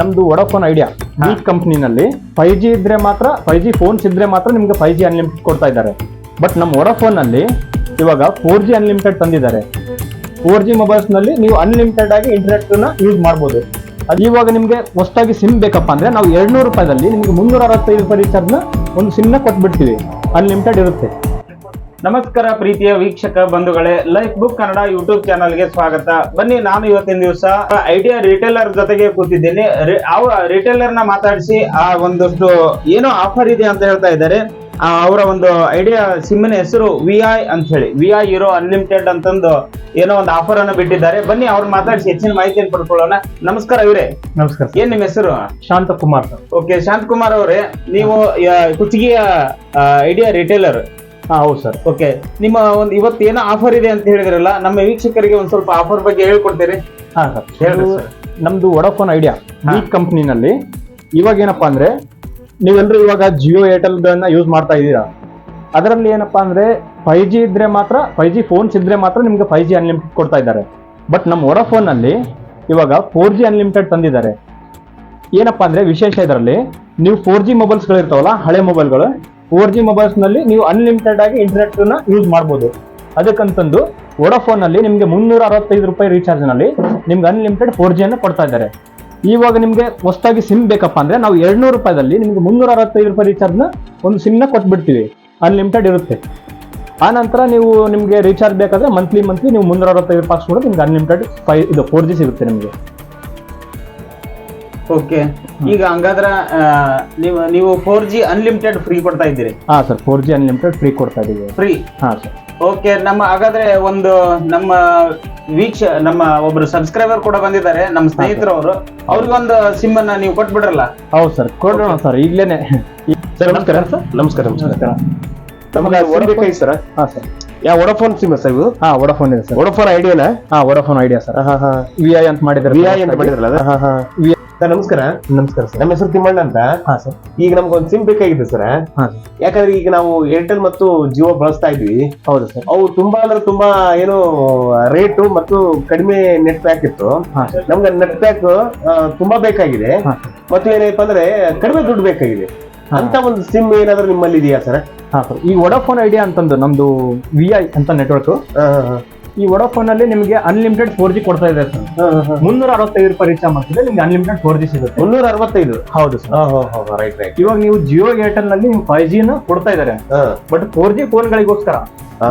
ನಮ್ದು Vodafone idea ಈ ಕಂಪ್ನಿನಲ್ಲಿ five G ಇದ್ರೆ ಮಾತ್ರ ಫೈವ್ ಜಿ ಫೋನ್ಸ್ ಇದ್ರೆ ಮಾತ್ರ ನಿಮ್ಗೆ ಫೈವ್ ಜಿ ಅನ್ಲಿಮಿಟೆಡ್ ಕೊಡ್ತಾ ಇದ್ದಾರೆ. ಬಟ್ ನಮ್ಮ ವಡಾಫೋನ್ ಅಲ್ಲಿ ಇವಾಗ ಫೋರ್ ಜಿ ಅನ್ಲಿಮಿಟೆಡ್ ತಂದಿದ್ದಾರೆ. ಫೋರ್ ಜಿ ಮೊಬೈಲ್ಸ್ನಲ್ಲಿ ನೀವು ಅನ್ಲಿಮಿಟೆಡ್ ಆಗಿ ಇಂಟರ್ನೆಟ್ ಯೂಸ್ ಮಾಡಬಹುದು ಅದು ಇವಾಗ ನಿಮ್ಗೆ ಹೊಸದಾಗಿ ಸಿಮ್ ಬೇಕಪ್ಪ ಅಂದ್ರೆ ನಾವು ಎರಡ್ನೂರು ರೂಪಾಯಿದಲ್ಲಿ ನಿಮ್ಗೆ ಮುನ್ನೂರ ಅರವತ್ತೈದು ರೂಪಾಯಿ ರೀಚಾರ್ಜ್ನ ಒಂದು ಸಿಮ್ನ ಕೊಟ್ಬಿಡ್ತೀವಿ. ಅನ್ಲಿಮಿಟೆಡ್ ಇರುತ್ತೆ. ನಮಸ್ಕಾರ ಪ್ರೀತಿಯ ವೀಕ್ಷಕ ಬಂಧುಗಳೇ ಲೈಫ್ ಬುಕ್ ಕನ್ನಡ ಯೂಟ್ಯೂಬ್ ಚಾನಲ್ಗೆ ಸ್ವಾಗತ. ಬನ್ನಿ ನಾನು ಇವತ್ತಿನ ದಿವಸ ಐಡಿಯಾ ರಿಟೇಲರ್ ಜೊತೆಗೆ ಕೂತಿದ್ದೀನಿ. ರಿ- ಅವ ರಿಟೇಲರ್ನ ಮಾತಾಡಿಸಿ ಆ ಒಂದಷ್ಟು ಏನೋ ಆಫರ್ ಇದೆ ಅಂತ ಹೇಳ್ತಾ ಇದ್ದಾರೆ. ಅವರ ಒಂದು ಐಡಿಯಾ ಸಿಮ್ಮಿನ ಹೆಸರು ವಿ ಐ ಅಂತ ಹೇಳಿ. ವಿ ಐ ಇರೋ ಅನ್ಲಿಮಿಟೆಡ್ ಅಂತಂದು ಏನೋ ಒಂದು ಆಫರ್ ಅನ್ನು ಬಿಟ್ಟಿದ್ದಾರೆ. ಬನ್ನಿ ಅವ್ರು ಮಾತಾಡಿಸಿ ಹೆಚ್ಚಿನ ಮಾಹಿತಿಯನ್ನು ಪಡ್ಕೊಳ್ಳೋಣ. ನಮಸ್ಕಾರ ಇವರೇ. ನಮಸ್ಕಾರ ಏನ್ ನಿಮ್ಮ ಹೆಸರು? ಶಾಂತ ಕುಮಾರ್ ಸರ್. ಓಕೆ ಶಾಂತಕುಮಾರ್ ಅವರೇ ನೀವು ಕುಚ್ಚಿಗೆಯ ಐಡಿಯಾ ರಿಟೇಲರ್ ಹಾ ಹೌದು ಸರ್. ಓಕೆ ನಿಮ್ಮ ಒಂದು ಇವತ್ತು ಏನೋ ಆಫರ್ ಇದೆ ಅಂತ ಹೇಳಿದ್ರಲ್ಲ ನಮ್ಮ ವೀಕ್ಷಕರಿಗೆ ಒಂದು ಸ್ವಲ್ಪ ಆಫರ್ ಬಗ್ಗೆ ಹೇಳ್ಕೊಡ್ತೀರಿ? ಹಾ ಸರ್. ಹೇಳಿ. ನಮ್ದು ವಡಾಫೋನ್ ಐಡಿಯಾ. ಈ ಕಂಪ್ನಿನಲ್ಲಿ ಇವಾಗ ಏನಪ್ಪಾ ಅಂದ್ರೆ ನೀವೆಲ್ಲರೂ ಇವಾಗ ಜಿಯೋ ಏರ್ಟೆಲ್ ಗಳನ್ನ ಯೂಸ್ ಮಾಡ್ತಾ ಇದ್ದೀರಾ? ಅದರಲ್ಲಿ ಏನಪ್ಪಾ ಅಂದ್ರೆ ಫೈವ್ ಜಿ ಇದ್ರೆ ಮಾತ್ರ ಫೈವ್ ಜಿ ಫೋನ್ಸ್ ಇದ್ರೆ ಮಾತ್ರ ನಿಮ್ಗೆ ಫೈವ್ ಜಿ ಅನ್ಲಿಮಿಟೆಡ್ ಕೊಡ್ತಾ ಇದ್ದಾರೆ. ಬಟ್ ನಮ್ಮ ವಡಾಫೋನ್ ಅಲ್ಲಿ ಇವಾಗ ಫೋರ್ ಜಿ ಅನ್ಲಿಮಿಟೆಡ್ ತಂದಿದ್ದಾರೆ. ಏನಪ್ಪಾ ಅಂದ್ರೆ ವಿಶೇಷ ಇದರಲ್ಲಿ ನೀವು ಫೋರ್ ಜಿ ಮೊಬೈಲ್ಸ್ಗಳು ಇರ್ತಾವಲ್ಲ ಹಳೆ ಮೊಬೈಲ್ಗಳು ಫೋರ್ ಜಿ ಮೊಬೈಲ್ಸ್ನಲ್ಲಿ ನೀವು ಅನ್ಲಿಮಿಟೆಡ್ ಆಗಿ ಇಂಟರ್ನೆಟ್ನ ಯೂಸ್ ಮಾಡ್ಬೋದು. ಅದಕ್ಕಂತಂದು ವೋಡಾಫೋನ್ ನಿಮಗೆ ಮುನ್ನೂರ ಅರವತ್ತೈದು ರೂಪಾಯಿ ರೀಚಾರ್ಜ್ನಲ್ಲಿ ನಿಮ್ಗೆ ಅನ್ಲಿಮಿಟೆಡ್ ಫೋರ್ ಜಿಯನ್ನು ಕೊಡ್ತಾ ಇದ್ದಾರೆ. ಇವಾಗ ನಿಮಗೆ ಹೊಸದಾಗಿ ಸಿಮ್ ಬೇಕಪ್ಪ ಅಂದರೆ ನಾವು ಎರಡುನೂರು ರೂಪಾಯಿದಲ್ಲಿ ನಿಮಗೆ ಮುನ್ನೂರ ಅರವತ್ತೈದು ರೂಪಾಯಿ ರೀಚಾರ್ಜ್ನ ಒಂದು ಸಿಮ್ನ ಕೊಟ್ಬಿಡ್ತೀವಿ. ಅನ್ಲಿಮಿಟೆಡ್ ಇರುತ್ತೆ. ಆ ನಂತರ ನೀವು ನಿಮಗೆ ರೀಚಾರ್ಜ್ ಬೇಕಾದರೆ ಮಂತ್ಲಿ ಮಂತ್ಲಿ ನೀವು ಮುನ್ನೂರ ಅರವತ್ತೈದು ರೂಪಾಯಿ ಹಾಕ್ಸ್ಕೊಂಡು ನಿಮ್ಗೆ ಅನ್ಲಿಮಿಟೆಡ್ ಫೈ ಇದು ಫೋರ್ ಜಿ ಸಿಗುತ್ತೆ ನಿಮಗೆ. ಓಕೆ ಈಗ ಹಂಗಾದ್ರ ನೀವು ನೀವು ಫೋರ್ ಜಿ ಅನ್ಲಿಮಿಟೆಡ್ ಫ್ರೀ ಕೊಡ್ತಾ ಇದ್ದೀರಿ? ಹಾ sir four G unlimited free ಕೊಡ್ತಾ ಇದ್ದೀವಿ. ಫ್ರೀ ಹಾ ಸರ್. ಓಕೆ ನಮ್ಮ ಹಾಗಾದ್ರೆ ಒಂದು ನಮ್ಮ ವೀಕ್ಷ ನಮ್ಮ ಒಬ್ರು ಸಬ್ಸ್ಕ್ರೈಬರ್ ಕೂಡ ಬಂದಿದ್ದಾರೆ. ನಮ್ಮ ಸ್ನೇಹಿತರವರು ಅವ್ರಿಗೊಂದು ಸಿಮ್ ಅನ್ನ ನೀವು ಕೊಟ್ಬಿಡ್ರಲ್ಲ? ಹೌದು ಸರ್. ಕೊಡೋಣ ಸರ್ ಈಗ್ಲೇನೆ. ಸರ್ ನಮಸ್ಕಾರ. ಸರ್ ನಮಸ್ಕಾರ ನಮಸ್ಕಾರ. ನಮಗೆ ಓಡಬೇಕಾಗಿ ಸರ್. ಹಾ ಸರ್. ಯಾ ವಡಾಫೋನ್ ಸಿಮ್ ಸರ್ ಇದು? ಹಾ ವಡಾಫೋನ್ ಇದೆ ಸರ್. ವಡಾಫೋನ್ ಐಡಿಯಾನ ಹಾ ವಡಾಫೋನ್ ಐಡಿಯಾ ಸರ್. ಹಾ ಹಾ. ವಿ ಐ ಅಂತ ಮಾಡಿದ್ರೆ ವಿ ಐ ಅಂತ ಮಾಡಿದ್ರಲ್ಲ? ಹಾ ಹಾ. VI ಸರ್ ನಮಸ್ಕಾರ. ನಮಸ್ಕಾರ ಸರ್. ನಮ್ಮ ಹೆಸರು ತಿಮ್ಮಣ್ಣ ಅಂತ. ಹಾ ಸರ್. ಈಗ ನಮ್ಗೊಂದು ಸಿಮ್ ಬೇಕಾಗಿದೆ ಸರ್. ಹಾ ಸರ್. ಯಾಕಂದ್ರೆ ಈಗ ನಾವು ಏರ್ಟೆಲ್ ಮತ್ತು ಜಿಯೋ ಬಳಸ್ತಾ ಇದ್ವಿ. ಹೌದು ಸರ್. ಅವು ತುಂಬಾ ಅಂದ್ರೆ ತುಂಬಾ ಏನು ರೇಟು ಮತ್ತು ಕಡಿಮೆ ನೆಟ್ ಪ್ಯಾಕ್ ಇತ್ತು. ಹಾ ಸರ್. ನಮ್ಗೆ ನೆಟ್ ಪ್ಯಾಕ್ ತುಂಬಾ ಬೇಕಾಗಿದೆ. ಹಾ ಸರ್. ಮತ್ತು ಏನಪ್ಪ ಅಂದ್ರೆ ಕಡಿಮೆ ದುಡ್ಡು ಬೇಕಾಗಿದೆ. ಅಂತ ಒಂದು ಸಿಮ್ ಏನಾದ್ರೂ ನಿಮ್ಮಲ್ಲಿ ಇದೆಯಾ ಸರ್? ಹಾ ಸರ್. ಈ ವಡಾಫೋನ್ ಐಡಿಯಾ ಅಂತಂದು ನಮ್ದು ವಿ ಐ ಅಂತ ನೆಟ್ವರ್ಕ್ ಈ ವಡಾಫೋನ್ ಅಲ್ಲಿ ನಿಮಗೆ ಅನ್ಲಿಮಿಟೆಡ್ ಫೋರ್ ಜಿ ಕೊಡ್ತಾ ಇದೆ ಸರ್ ಮುನ್ನೂರ ಅರವತ್ತೈದು ರೂಪಾಯಿ ರೀಚಾರ್ಜ್ ಮಾಡ್ತಿದ್ರೆ ನಿಮ್ಗೆ ಅನ್ಲಿಮಿಟೆಡ್ ಫೋರ್ ಜಿ ಸಿಗುತ್ತೆ. ಮುನ್ನೂರ ಅರವತ್ತೈದು ಹೌದು ಸರ್ ರೈಟ್ ರೈಟ್ ಇವಾಗ ನೀವು ಜಿಯೋ ಏರ್ಟೆಲ್ನಲ್ಲಿ ನೀವು ಫೈವ್ ಜಿ ನ ಕೊಡ್ತಾ ಇದ್ದಾರೆ. ಬಟ್ ಫೋರ್ ಜಿ ಫೋನ್ಗಳಿಗೋಸ್ಕರ ಗಳಿಗೋಸ್ಕರ.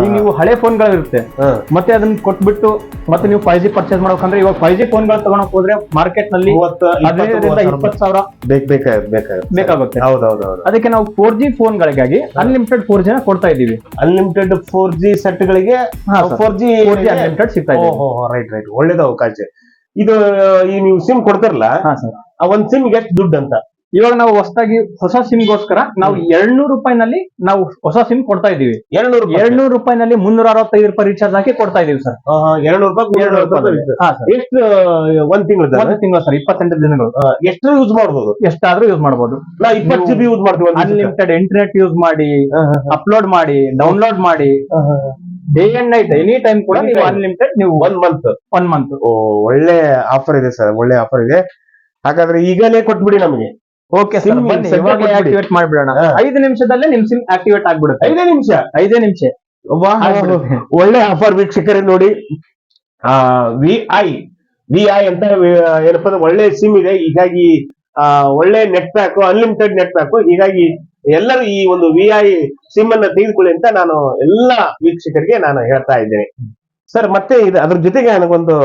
ಈಗ ನೀವು ಹಳೆ ಫೋನ್ಗಳಿರುತ್ತೆ ಮತ್ತೆ ಅದನ್ನ ಕೊಟ್ಬಿಟ್ಟು ಮತ್ತೆ ನೀವು ಫೈವ್ ಜಿ ಪರ್ಚೇಸ್ ಮಾಡ್ಬೇಕಂದ್ರೆ ಇವಾಗ ಫೈವ್ ಜಿ ಫೋನ್ಗಳು ತಗೊಳಕ್ ಹೋದ್ರೆ ಮಾರ್ಕೆಟ್ನಲ್ಲಿ ಇಪ್ಪತ್ತು ಸಾವಿರ ಬೇಕ್ ಬೇಕಾಗುತ್ತೆ ಅದಕ್ಕೆ ನಾವು ಫೋರ್ ಜಿ ಫೋನ್ಗಳಿಗಾಗಿ ಅನ್ಲಿಮಿಟೆಡ್ ಫೋರ್ ಜಿ ಕೊಡ್ತಾ ಇದೀವಿ ಅನ್ಲಿಮಿಟೆಡ್ ಫೋರ್ ಜಿ ಸೆಟ್ ಗಳಿಗೆ ಫೋರ್ ಜಿ ಜಿ ಅನ್ಲಿಮಿಟೆಡ್ ಸಿಗ್ತಾ ಇದೆ. ರೈಟ್ ರೈಟ್ ಒಳ್ಳೇದು ಅವಕಾಶ. ಇದು ಈ ನೀವು ಸಿಮ್ ಕೊಡ್ತಾರಲ್ಲ ಹಾ ಸರ್ ಆ ಒಂದ್ ಸಿಮ್ ಎಷ್ಟು ದುಡ್ಡು ಅಂತ? ಇವಾಗ ನಾವು ಹೊಸದಾಗಿ ಹೊಸ ಸಿಮ್ಗೋಸ್ಕರ ನಾವು ಎರಡ್ನೂರು ರೂಪಾಯಿನಲ್ಲಿ ನಾವು ಹೊಸ ಸಿಮ್ ಕೊಡ್ತಾ ಇದೀವಿ ಎರಡ್ನೂರು ಎರಡ್ನೂರು ರೂಪಾಯಿನಲ್ಲಿ ಮುನ್ನೂರ ಅರವತ್ತೈದು ರೂಪಾಯಿ ರೀಚಾರ್ಜ್ ಹಾಕಿ ಕೊಡ್ತಾ ಇದೀವಿ ಸರ್ ಎರಡ್ನೂರು ರೂಪಾಯಿ ಎಷ್ಟು ಒಂದ್ ತಿಂಗಳು ಒಂದ್ ತಿಂಗಳು ಸರ್ ಇಪ್ಪತ್ತೆಂಟು ದಿನಗಳು. ಎಷ್ಟು ಯೂಸ್ ಮಾಡ್ಬೋದು? ಎಷ್ಟಾದ್ರೂ ಯೂಸ್ ಮಾಡಬಹುದು ನಾ ಇಪ್ಪತ್ತು ಜಿ ಬಿ ಯೂಸ್ ಮಾಡ್ತೀವಿ. ಅನ್ಲಿಮಿಟೆಡ್ ಇಂಟರ್ನೆಟ್ ಯೂಸ್ ಮಾಡಿ ಅಪ್ಲೋಡ್ ಮಾಡಿ ಡೌನ್ಲೋಡ್ ಮಾಡಿ. Day and night any time ಕೂಡ ನೀವು. ಅನ್ಲಿಮಿಟೆಡ್ ನೀವು ಒನ್ ಮಂತ್ ಒನ್ ಮಂತ್ ಓ ಒಳ್ಳೆ ಆಫರ್ ಇದೆ ಸರ್ ಒಳ್ಳೆ ಆಫರ್ ಇದೆ. ಹಾಗಾದ್ರೆ ಈಗಲೇ ಕೊಟ್ಬಿಡಿ ನಮಗೆ. ಓಕೆ ಸರ್ ಬನ್ನಿ ಆಕ್ಟಿವೇಟ್ ಮಾಡ್ಬಿಡೋಣ. ಐದು ನಿಮಿಷದಲ್ಲೇ ನಿಮ್ ಸಿಮ್ ಆಕ್ಟಿವೇಟ್ ಆಗ್ಬಿಡುತ್ತೆ. ಐದೇ ನಿಮಿಷ? ಐದೇ ನಿಮಿಷ. ಒಳ್ಳೆ ಆಫರ್ ವೀಕ್ಷಕರೇ ನೋಡಿ. ಆ ವಿ ಐ ವಿ ಐ ಅಂತ ಏನಪ್ಪ ಒಳ್ಳೆ ಸಿಮ್ ಇದೆ. ಹೀಗಾಗಿ ಒಳ್ಳೆ net pack unlimited net pack ಹೀಗಾಗಿ ಎಲ್ಲರೂ ಈ ಒಂದು ವಿ ಐ ಸಿಮ್ ಅನ್ನ ತೆಗೆದುಕೊಳ್ಳಿ ಅಂತ ನಾನು ಎಲ್ಲ ವೀಕ್ಷಕರಿಗೆ ನಾನು ಹೇಳ್ತಾ ಇದ್ದೇನೆ. ಸರ್ ಮತ್ತೆ ಇದು ಅದ್ರ ಜೊತೆಗೆ ನನಗೊಂದು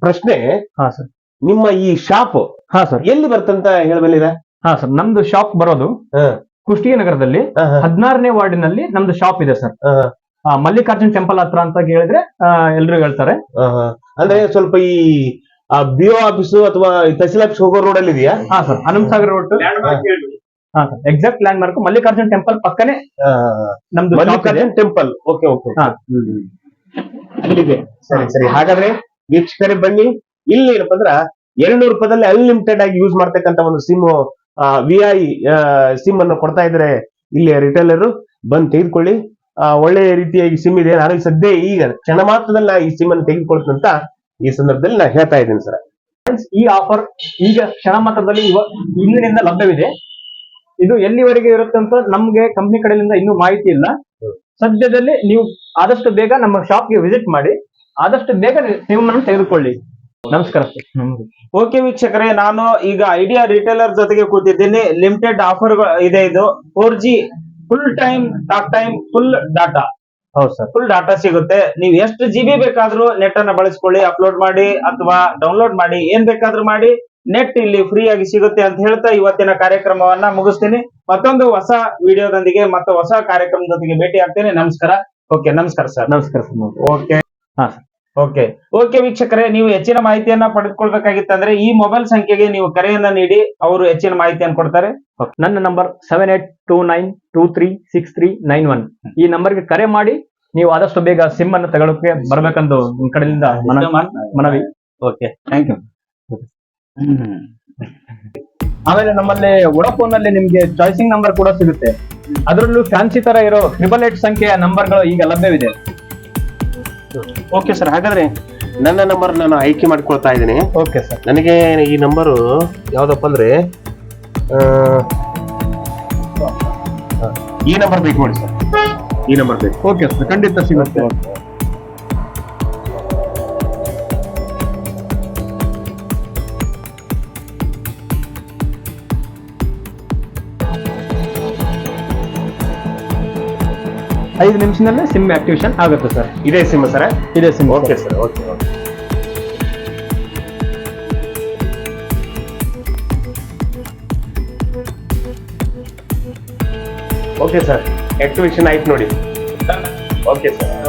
ಪ್ರಶ್ನೆ. ಹಾ ಸರ್. ನಿಮ್ಮ ಈ ಶಾಪ್ ಹಾ ಸರ್. ಎಲ್ಲಿ ಬರ್ತಂತ ಹೇಳಬಲ್ಲಿದೆ? ಹಾ ಸರ್. ನಮ್ದು ಶಾಪ್ ಬರೋದು ಕುಷ್ಟಗಿ ನಗರದಲ್ಲಿ ಹದಿನಾರನೇ ವಾರ್ಡಿನಲ್ಲಿ ನಮ್ದು ಶಾಪ್ ಇದೆ ಸರ್. ಆ, ಮಲ್ಲಿಕಾರ್ಜುನ್ ಟೆಂಪಲ್ ಹತ್ರ ಅಂತ ಹೇಳಿದ್ರೆ ಎಲ್ರು ಹೇಳ್ತಾರೆ. ಅಂದ್ರೆ ಸ್ವಲ್ಪ ಈ ಬಿಒ ಆಫೀಸ್ ಅಥವಾ ತಹಸೀಲ್ ಆಫೀಸ್ ಹೋಗೋ ರೋಡ್ ಅಲ್ಲಿ ಇದೆಯಾ? ಹಾ sir. Ananta Sagar road exact landmark Mallikarjun temple ಪಕ್ಕನೆ ನಮ್ದು ಮಲ್ಲಿಕಾರ್ಜುನ್ ಟೆಂಪಲ್ ಓಕೆ ಓಕೆ. ಅಲ್ಲಿದೆ. ಸರಿ ಸರಿ. ಹಾಗಾದ್ರೆ ವೀಕ್ಷಕರೇ ಬನ್ನಿ. ಇಲ್ಲಿ ಏನಪ್ಪಾ ಅಂದ್ರ ಎರಡ್ನೂರು ರೂಪಾಯಿದಲ್ಲಿ ಅನ್ಲಿಮಿಟೆಡ್ ಆಗಿ ಯೂಸ್ ಮಾಡ್ತಕ್ಕಂತ ಒಂದು ಸಿಮ್ ವಿ ಐ ಸಿಮ್ ಅನ್ನು ಕೊಡ್ತಾ ಇದ್ರೆ ಇಲ್ಲಿ ರಿಟೇಲರ್ ಬಂದು ತೆಗೆದುಕೊಳ್ಳಿ. ಒಳ್ಳೆ ರೀತಿಯಾಗಿ ಸಿಮ್ ಇದೆ. ನಾನು ಸದ್ಯ ಈಗ ಕ್ಷಣ ಮಾತ್ರದಲ್ಲಿ ನಾ ಈ ಸಿಮ್ ಅನ್ನು ತೆಗೆದುಕೊಳ್ತಂತ ಅಂತ ಈ ಸಂದರ್ಭದಲ್ಲಿ ನಾ ಹೇಳ್ತಾ ಇದ್ದೀನಿ ಸರ್ ಫ್ರೆಂಡ್ಸ್ ಈ ಆಫರ್ ಈಗ ಕ್ಷಣ ಮಾತ್ರದಲ್ಲಿ ಇವ ಇಂದಿನಿಂದ ಲಭ್ಯವಿದೆ. ಇದು ಎಲ್ಲಿವರೆಗೆ ಇರುತ್ತೆ ಅಂತ ನಮ್ಗೆ ಕಂಪ್ನಿ ಕಡೆಯಿಂದ ಇನ್ನೂ ಮಾಹಿತಿ ಇಲ್ಲ. ಸದ್ಯದಲ್ಲಿ ನೀವು ಆದಷ್ಟು ಬೇಗ ನಮ್ಮ ಶಾಪ್ಗೆ ವಿಸಿಟ್ ಮಾಡಿ ಆದಷ್ಟು ಬೇಗ ನಿಮ್ಮನ್ನು ತೆಗೆದುಕೊಳ್ಳಿ. ನಮಸ್ಕಾರ ಓಕೆ ವೀಕ್ಷಕರೇ ನಾನು ಈಗ ಐಡಿಯಾ ರಿಟೇಲರ್ ಜೊತೆಗೆ ಕೂತಿದ್ದೀನಿ. ಲಿಮಿಟೆಡ್ ಆಫರ್ ಇದೆ ಇದು. Four G full time talk time full data ಹೌದು ಸರ್. ಫುಲ್ ಡಾಟಾ ಸಿಗುತ್ತೆ. ನೀವು ಎಷ್ಟು ಜಿ ಬಿ ಬೇಕಾದ್ರೂ ನೆಟ್ ಅನ್ನ ಬಳಸ್ಕೊಳ್ಳಿ ಅಪ್ಲೋಡ್ ಮಾಡಿ ಅಥವಾ ಡೌನ್ಲೋಡ್ ಮಾಡಿ ಏನ್ ಬೇಕಾದ್ರೂ ಮಾಡಿ. ನೆಟ್ ಇಲ್ಲಿ ಫ್ರೀ ಆಗಿ ಸಿಗುತ್ತೆ ಅಂತ ಹೇಳ್ತಾ ಇವತ್ತಿನ ಕಾರ್ಯಕ್ರಮವನ್ನ ಮುಗಿಸ್ತೀನಿ. ಮತ್ತೊಂದು ಹೊಸ ವಿಡಿಯೋದೊಂದಿಗೆ ಮತ್ತೆ ಹೊಸ ಕಾರ್ಯಕ್ರಮದೊಂದಿಗೆ ಭೇಟಿ ಆಗ್ತೇನೆ. ನಮಸ್ಕಾರ. ಓಕೆ ನಮಸ್ಕಾರ ಸರ್ ನಮಸ್ಕಾರ ಸರ್ ಓಕೆ ಹಾ ಓಕೆ ಓಕೆ ವೀಕ್ಷಕರೇ ನೀವು ಹೆಚ್ಚಿನ ಮಾಹಿತಿಯನ್ನ ಪಡೆದುಕೊಳ್ಬೇಕಾಗಿತ್ತಂದ್ರೆ ಈ ಮೊಬೈಲ್ ಸಂಖ್ಯೆಗೆ ನೀವು ಕರೆಯನ್ನ ನೀಡಿ ಅವರು ಹೆಚ್ಚಿನ ಮಾಹಿತಿಯನ್ನು ಕೊಡ್ತಾರೆ. ನನ್ನ number seven eight two nine two three six three nine one ಈ ನಂಬರ್ಗೆ ಕರೆ ಮಾಡಿ ನೀವು ಆದಷ್ಟು ಬೇಗ ಸಿಮ್ ಅನ್ನು ತಗೊಳ್ಳೋಕೆ ಬರ್ಬೇಕಂದು ನಿಮ್ ಕಡೆಯಿಂದ ಮನ- ಮನವಿ. ಓಕೆ ಥ್ಯಾಂಕ್ ಯು ಆಮೇಲೆ ನಮ್ಮಲ್ಲಿ ವೊಡಾಫೋನ್ ಅಲ್ಲಿ ನಿಮ್ಗೆ ಚಾಯ್ಸಿಂಗ್ ನಂಬರ್ ಕೂಡ ಸಿಗುತ್ತೆ. ಅದರಲ್ಲೂ ಫ್ಯಾನ್ಸಿ ತರ ಇರೋ ಟ್ರಿಬಲ್ ಏಟ್ ಸಂಖ್ಯೆಯ ನಂಬರ್ಗಳು ಈಗ ಲಭ್ಯವಿದೆ. ಓಕೆ ಸರ್ ಹಾಗಾದ್ರೆ ನನ್ನ ನಂಬರ್ ನಾನು ಆಯ್ಕೆ ಮಾಡ್ಕೊಳ್ತಾ ಇದ್ದೀನಿ. ಓಕೆ ಸರ್ ನನಗೆ ಈ ನಂಬರು ಯಾವ್ದಪ್ಪ ಅಂದ್ರೆ ಆ, ಈ ನಂಬರ್ ಬೇಕು ನೋಡಿ ಸರ್ ಈ ನಂಬರ್ ಬೇಕು. ಓಕೆ ಸರ್ ಖಂಡಿತ ಸಿಗುತ್ತೆ. ಐದು ನಿಮಿಷದಲ್ಲೇ ಸಿಮ್ ಆಕ್ಟಿವೇಶನ್ ಆಗುತ್ತೆ ಸರ್ ಇದೇ ಸಿಮ್ ಸರ್? ಇದೇ SIM okay sir okay okay okay sir activation ಆಯ್ತು ನೋಡಿ. Okay sir